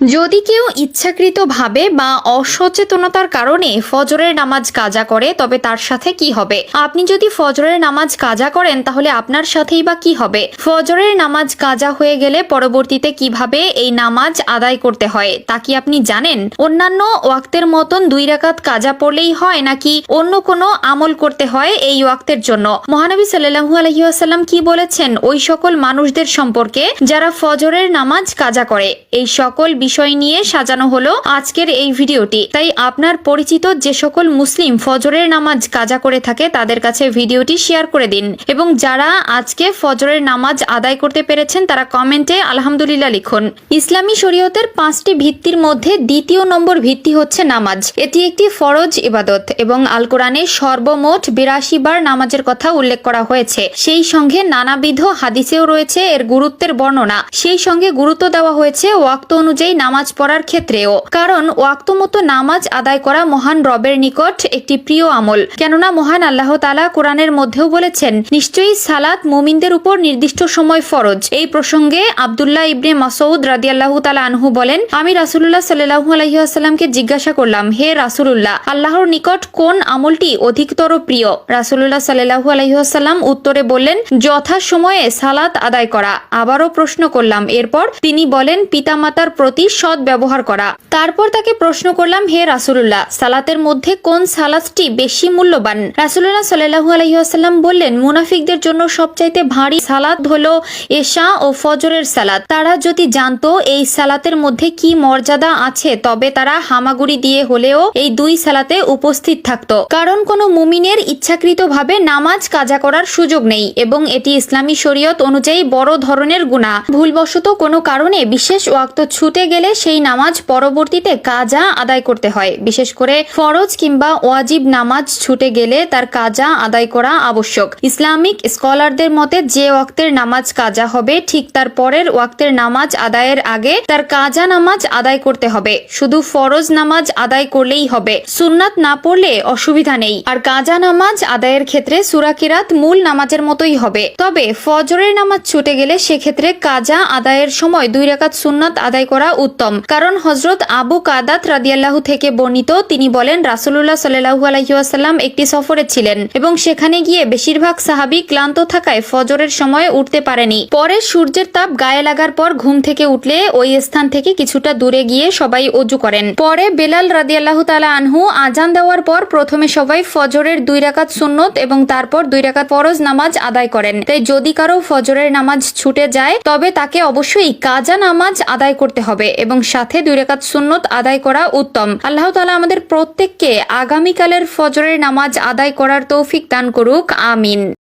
যদি কেউ ইচ্ছাকৃতভাবে বা অসচেতনতার কারণে ফজরের নামাজ কাজা করে, তবে তার সাথে কি হবে? আপনি যদি ফজরের নামাজ কাজা করেন, তাহলে আপনার সাথেই বা কি হবে? ফজরের নামাজ কাজা হয়ে গেলে পরবর্তীতে কীভাবে এই নামাজ আদায় করতে হয়, তা কি আপনি জানেন? অন্যান্য ওয়াক্তের মতন দুই রাকাত কাজা পড়লেই হয় নাকি অন্য কোনো আমল করতে হয় এই ওয়াক্তের জন্য? মহানবী সাল্লাহু আলহিউসাল্লাম কি বলেছেন? ওই সকল মানুষদের সম্পর্কে যারা ফজরের নামাজ কাজা করে, এই সকল বিষয় নিয়ে সাজানো হলো আজকের এই ভিডিওটি। তাই আপনার পরিচিত যে সকল মুসলিম ফজরের নামাজ কাজা করে থাকে তাদের কাছে ভিডিওটি শেয়ার করে দিন। এবং যারা আজকে ফজরের নামাজ আদায় করতে পেরেছেন তারা কমেন্টে আলহামদুলিল্লাহ লিখুন। ইসলামী শরীয়তের পাঁচটি ভিত্তির মধ্যে দ্বিতীয় নম্বর ভিত্তি হচ্ছে নামাজ। এটি একটি ফরজ ইবাদত এবং আল কোরআনে সর্বমোট বিরাশি বার নামাজের কথা উল্লেখ করা হয়েছে। সেই সঙ্গে নানাবিধ হাদিসেও রয়েছে এর গুরুত্বের বর্ণনা। সেই সঙ্গে গুরুত্ব দেওয়া হয়েছে ওয়াক্ত অনুযায়ী নামাজ পড়ার ক্ষেত্রেও, কারণ ওয়াক্ত মতো নামাজ আদায় করা মহান রবের নিকট একটি প্রিয় আমল। কেননা মহান আল্লাহ তালা কোরআনের মধ্যেও বলেছেন, নিশ্চয়ই সালাত মুমিনদের উপর নির্দিষ্ট সময় ফরজ। এই প্রসঙ্গে আবদুল্লাহ ইবনে মাসউদ রাদিয়াল্লাহু তালা আনহু বলেন, আমি রাসুল্লাহ সাল্লাহু আলহিহাস্লামকে জিজ্ঞাসা করলাম, হে রাসুলুল্লাহ, আল্লাহর নিকট কোন আমলটি অধিকতর প্রিয়? রাসুল্লাহ সাল্লাহু আলহিহাস্লাম উত্তরে বললেন যথা সময়ে সালাত আদায় করা। আবারও প্রশ্ন করলাম, এরপর তিনি বলেন, পিতামাতার প্রতি সৎ ব্যবহার করা। তারপর তাকে প্রশ্ন করলাম, হে রাসুলুল্লাহ, সালাতের মধ্যে কোন সালাতটি বেশি মূল্যবান? রাসুল্লাহ সাল্লাহু আলহিহাস্লাম বললেন, মুনাফিকদের জন্য সবচাইতে ভারী সালাত হলো এশা ও ফজরের সালাত তারা যদি জানতো এই সালাতের মধ্যে কি মর্যাদা আছে, তবে তারা হামাগুড়ি দিয়ে হলেও এই দুই সালাতে উপস্থিত থাকত। কারণ কোনো মুমিনের ইচ্ছাকৃতভাবে নামাজ কাজা করার সুযোগ নেই এবং এটি ইসলামী শরীয়ত অনুযায়ী বড় ধরনের গুণা ভুলবশত কোনো কারণে বিশেষ ওয়াক্ত ছুটে গেলে সেই নামাজ পরবর্তীতে কাজা আদায় করতে হয়। বিশেষ করে ফরজ কিংবা ওয়াজিব নামাজ ছুটে গেলে তার কাজা আদায় করা আবশ্যক। ইসলামিক স্কলারদের মতে যে ওয়াক্তের নামাজ কাজা হবে, ঠিক তার পরের ওয়াক্তের নামাজ আদায়ের আগে তার কাজা নামাজ আদায় করতে হবে। শুধু ফরজ নামাজ আদায় করলেই হবে। সুন্নাত না পড়লে অসুবিধা নেই। আর কাজা নামাজ আদায়ের ক্ষেত্রে সুরাকিরাত মূল নামাজের মতোই হবে। তবে ফজরের নামাজ ছুটে গেলে সেক্ষেত্রে কাজা আদায়ের সময় দুই রাকাত সুন্নাত আদায় করা উত্তম। কারণ হজরত আবু কাদাত রাদিয়াল্লাহু থেকে বর্ণিত, তিনি বলেন রাসুল্লাহ সাল্লাহু আলহিউসাল্লাম একটি সফরে ছিলেন এবং সেখানে গিয়ে বেশিরভাগ সাহাবি ক্লান্ত থাকায় ফজরের সময় উঠতে পারেনি। পরে সূর্যের তাপ গায়ে লাগার পর ঘুম থেকে উঠলে ওই স্থান থেকে কিছুটা দূরে গিয়ে সবাই অজু করেন। পরে বেলাল রাদিয়াল্লাহু তালা আনহু আজান দেওয়ার পর প্রথমে সবাই ফজরের দুই রাকাত সুন্নত এবং তারপর দুই রাকাত ফরজ নামাজ আদায় করেন। তাই যদি কারও ফজরের নামাজ ছুটে যায়, তবে তাকে অবশ্যই কাজা নামাজ আদায় করতে হবে। এবং সাথে দুই রেখাত সুন্নত আদায় করা উত্তম। আল্লাহ তালা আমাদের প্রত্যেককে আগামীকালের ফজরের নামাজ আদায় করার তৌফিক দান করুক, আমিন।